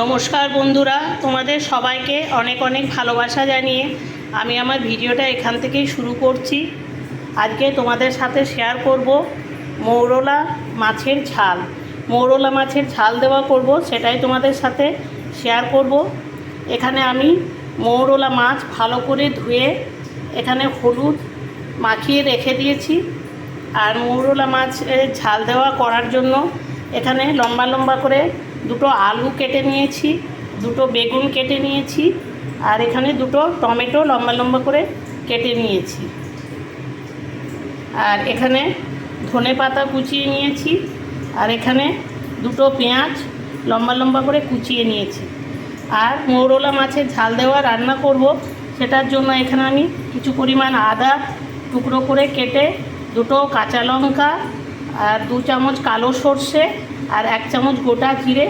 নমস্কার বন্ধুরা, তোমাদের সবাইকে অনেক অনেক ভালোবাসা জানিয়ে আমি আমার ভিডিওটা এখান থেকেই শুরু করছি। আজকে তোমাদের সাথে শেয়ার করব মৌরলা মাছের ঝাল। মৌরলা মাছের ঝাল দেওয়া করব, সেটাই তোমাদের সাথে শেয়ার করব। এখানে আমি মৌরলা মাছ ভালো করে ধুয়ে এখানে হলুদ মাখিয়ে রেখে দিয়েছি। আর মৌরলা মাছের ঝাল দেওয়া করার জন্য এখানে লম্বা লম্বা করে দুটো আলু কেটে নিয়েছি, দুটো বেগুন কেটে নিয়েছি, আর এখানে দুটো টমেটো লম্বা লম্বা করে কেটে নিয়েছি। আর এখানে ধনে পাতা কুচিয়ে নিয়েছি, আর এখানে দুটো পেঁয়াজ লম্বা লম্বা করে কুচিয়ে নিয়েছি। আর মৌরলা মাছের ঝাল দেওয়া রান্না করব, সেটার জন্য এখানে আমি কিছু পরিমাণ আদা টুকরো করে কেটে দুটো কাঁচা লঙ্কা আর দু চামচ কালো সর্ষে আর এক চামচ গোটা জিরে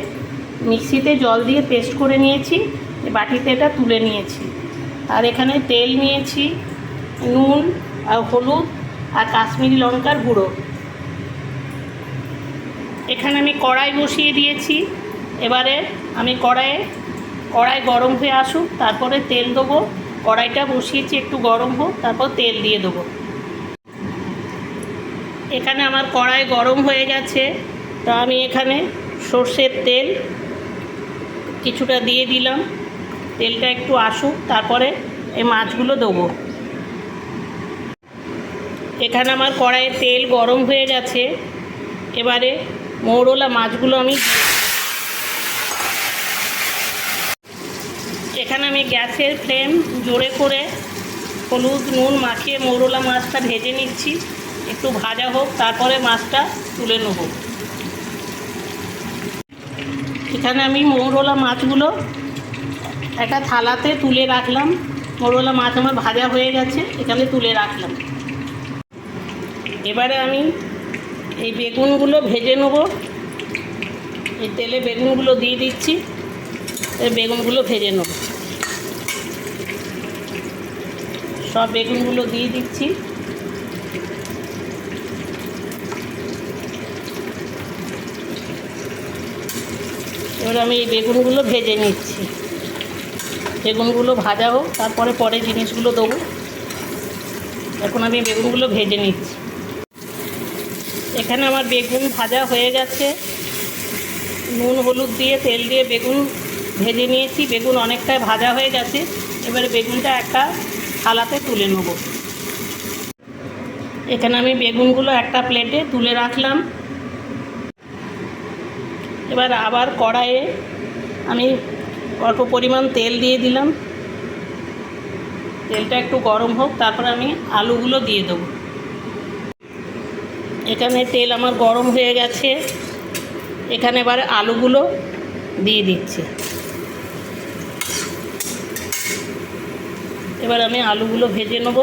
মিক্সিতে জল দিয়ে পেস্ট করে নিয়েছি, বাটিতে এটা তুলে নিয়েছি। আর এখানে তেল নিয়েছি, নুন, আর হলুদ, আর কাশ্মীরি লঙ্কার গুঁড়ো। এখানে আমি কড়াই বসিয়ে দিয়েছি। এবারে আমি কড়াইয়ে, কড়াই গরম হয়ে আসুক, তারপরে তেল দেবো। কড়াইটা বসিয়েছি, একটু গরম হোক, তারপর তেল দিয়ে দেবো। এখানে আমার কড়াই গরম হয়ে গেছে। তো আমি এখানে সর্ষের তেল কিছুটা দিয়ে দিলাম। তেলটা একটু আসুক, তারপরে এই মাছগুলো দেবো। এখানে আমার কড়াইয়ে তেল গরম হয়ে গেছে। এবারে মৌরলা মাছগুলো আমি এখানে আমি গ্যাসের ফ্লেম জোরে করে হলুদ নুন মাখিয়ে মৌরলা মাছটা ভেজে নিচ্ছি। একটু ভাজা হোক, তারপরে মাছটা তুলে নেব। এখানে আমি মৌরলা মাছগুলো একটা থালাতে তুলে রাখলাম। মৌরলা মাছ আমার ভাজা হয়ে গেছে, এখানে তুলে রাখলাম। এবারে আমি এই বেগুনগুলো ভেজে নেব। এই তেলে বেগুনগুলো দিয়ে দিচ্ছি এই বেগুনগুলো ভেজে নেব। সব বেগুনগুলো দিয়ে দিচ্ছি। এবার আমি এই বেগুনগুলো ভেজে নিচ্ছি। বেগুনগুলো ভাজা হোক, তারপরে পরে জিনিসগুলো দেবো। এখন আমি বেগুনগুলো ভেজে নিচ্ছি। এখানে আমার বেগুন ভাজা হয়ে গেছে। নুন, হলুদ দিয়ে, তেল দিয়ে বেগুন ভেজে নিয়েছি। বেগুন অনেকটাই ভাজা হয়ে গেছে। এবারে বেগুনটা একটা থালাতে তুলে নেব। এখানে আমি বেগুনগুলো একটা প্লেটে তুলে রাখলাম। এবার আবার কড়াইয়ে আমি অল্প পরিমাণ তেল দিয়ে দিলাম। তেলটা একটু গরম হোক, তারপরে আমি আলুগুলো দিয়ে দেবো। এখানে তেল আমার গরম হয়ে গেছে। এখানে এবার আলুগুলো দিয়ে দিচ্ছি। এবার আমি আলুগুলো ভেজে নেব।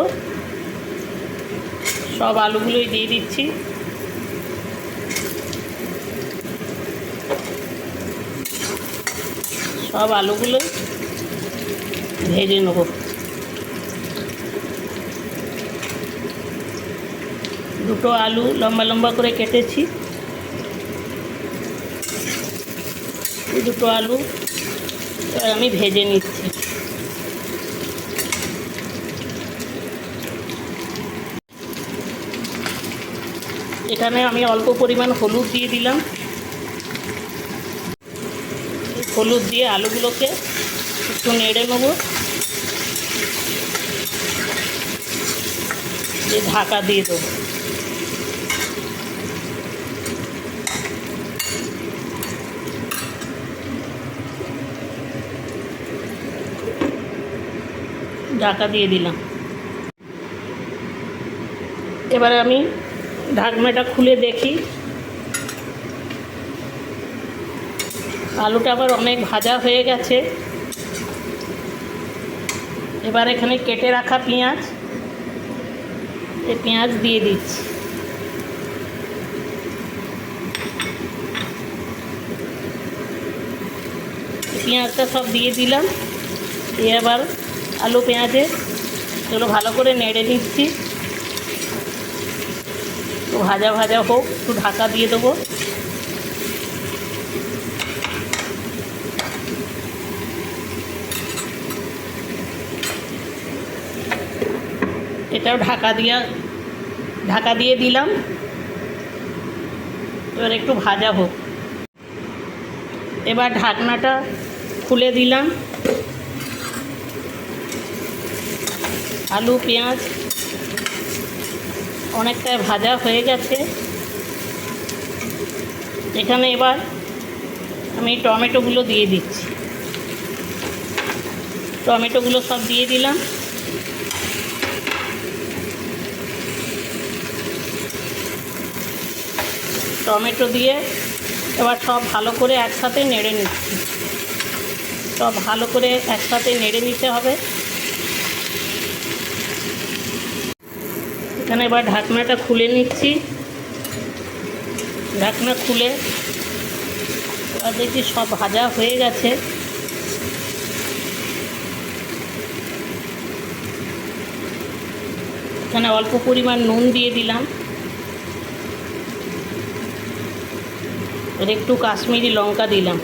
সব আলুগুলোই দিয়ে দিচ্ছি। সব আলুগুলো ভেজে নেব। দুটো আলু লম্বা লম্বা করে কেটেছি। দুটো আলু আমি ভেজে নিচ্ছি। এখানে আমি অল্প পরিমাণ হলুদ দিয়ে দিলাম। হলুদ দিয়ে আলুগুলোকে একটু নেড়ে নেব। দিয়ে ঢাকা দিয়ে দেবো। ঢাকা দিয়ে দিলাম। এবারে আমি ঢাকনাটা খুলে দেখি। আলুটা আবার অনেক ভাজা হয়ে গেছে। এবার এখানে কেটে রাখা পেঁয়াজ। এই পেঁয়াজ দিয়ে দিচ্ছি। পেঁয়াজটা সব দিয়ে দিলাম। দিয়ে আবার আলু পেঁয়াজে এগুলো ভালো করে নেড়ে নিচ্ছি। ভাজা ভাজা হোক, একটু ঢাকা দিয়ে দেবো। এটাও ঢাকা দিয়া, ঢাকা দিয়ে দিলাম। এবার একটু ভাজা হোক। এবার ঢাকনাটা খুলে দিলাম। আলু, পেঁয়াজ অনেকটাই ভাজা হয়ে গেছে। এখানে এবার আমি টমেটোগুলো দিয়ে দিচ্ছি। টমেটোগুলো সব দিয়ে দিলাম। টমেটো দিয়ে এবার সব ভালো করে একসাথে নেড়ে নিচ্ছি। সব ভালো করে একসাথে নেড়ে নিতে হবে। এখানে এবার ঢাকনাটা খুলে নিচ্ছি। ঢাকনা খুলে এবার দেখছি সব ভাজা হয়ে গেছে। এখানে অল্প পরিমাণ নুন দিয়ে দিলাম। এর একটু কাশ্মীরি লঙ্কা দিলাম।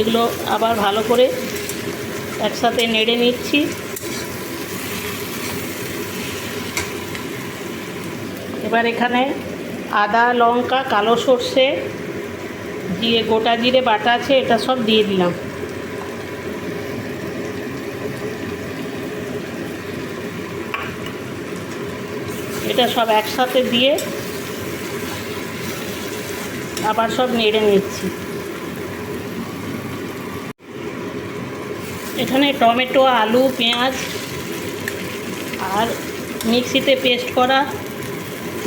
এগুলো আবার ভালো করে একসাথে নেড়ে নিচ্ছি। এবার এখানে আদা, লঙ্কা, কালো সর্ষে, দিয়ে গোটা জিরে বাটা আছে, এটা সব দিয়ে দিলাম। এটা সব একসাথে দিয়ে আবার সব নেড়ে নিচ্ছি। এখানে টমেটো, আলু, পেঁয়াজ আর মিক্সিতে পেস্ট করা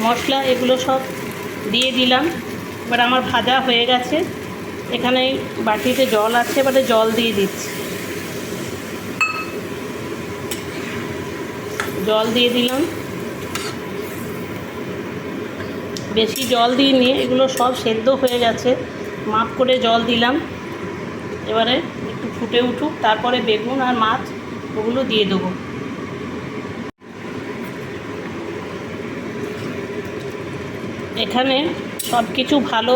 মশলা, এগুলো সব দিয়ে দিলাম। এবার আমার ভাজা হয়ে গেছে। এখানে বাটিতে জল আছে, এবারে জল দিয়ে দিচ্ছি। জল দিয়ে দিলাম। বেশি জল দিইনি, এগুলো সব সেদ্ধ হয়ে গেছে। মাপ করে জল দিলাম। এবারে একটু ফুটে উঠুক, তারপরে বেগুন আর মাছ, ওগুলো দিয়ে দেবো। এখানে সব কিছু ভালো,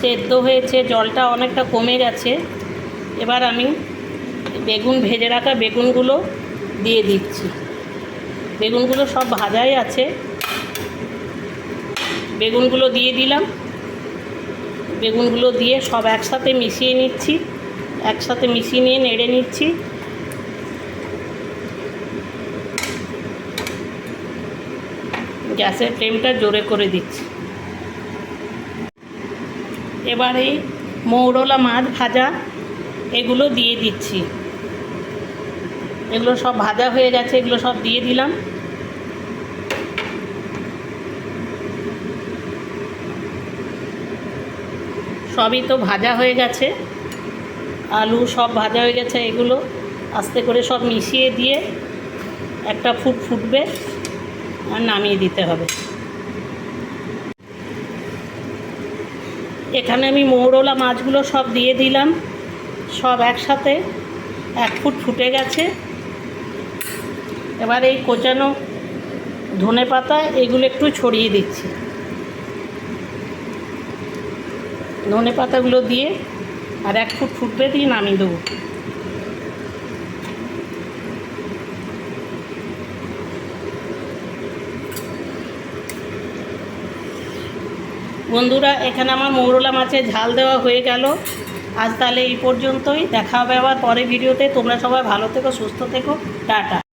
সেদ্ধ হয়েছে, জলটা অনেকটা কমে গেছে। এবার আমি বেগুন, ভেজে রাখা বেগুনগুলো দিয়ে দিচ্ছি। বেগুনগুলো সব ভাজাই আছে। বেগুনগুলো দিয়ে দিলাম। বেগুনগুলো দিয়ে সব একসাথে মিশিয়ে নিচ্ছি। একসাথে মিশিয়ে নিয়ে নেড়ে নিচ্ছি। গ্যাসের ফ্লেমটা জোরে করে দিচ্ছি। এবারে মৌরলা মাছ ভাজা, এগুলো দিয়ে দিচ্ছি। এগুলো সব ভাজা হয়ে গেছে, এগুলো সব দিয়ে দিলাম। সবই তো ভাজা হয়ে গেছে। আলু সব ভাজা হয়ে গেছে, এগুলো আস্তে করে সব মিশিয়ে দিয়ে একটা ফুট ফুটবে আর নামিয়ে দিতে হবে। এখানে আমি মৌরলা মাছগুলো সব দিয়ে দিলাম, সব একসাথে এক ফুট ফুটে গেছে। এবার এই কোচানো ধনে পাতা এগুলো একটু ছড়িয়ে দিচ্ছি। ধনে পাতাগুলো দিয়ে আর এক ফুট ফুটবে দিয়ে নামিয়ে দেবো। বন্ধুরা, এখানে আমার মৌরলা মাছের ঝাল দেওয়া হয়ে গেল। আজ তাহলে এই পর্যন্তই। দেখা হবে আবার পরে ভিডিওতে। তোমরা সবাই ভালো থেকো, সুস্থ থেকো। টাটা।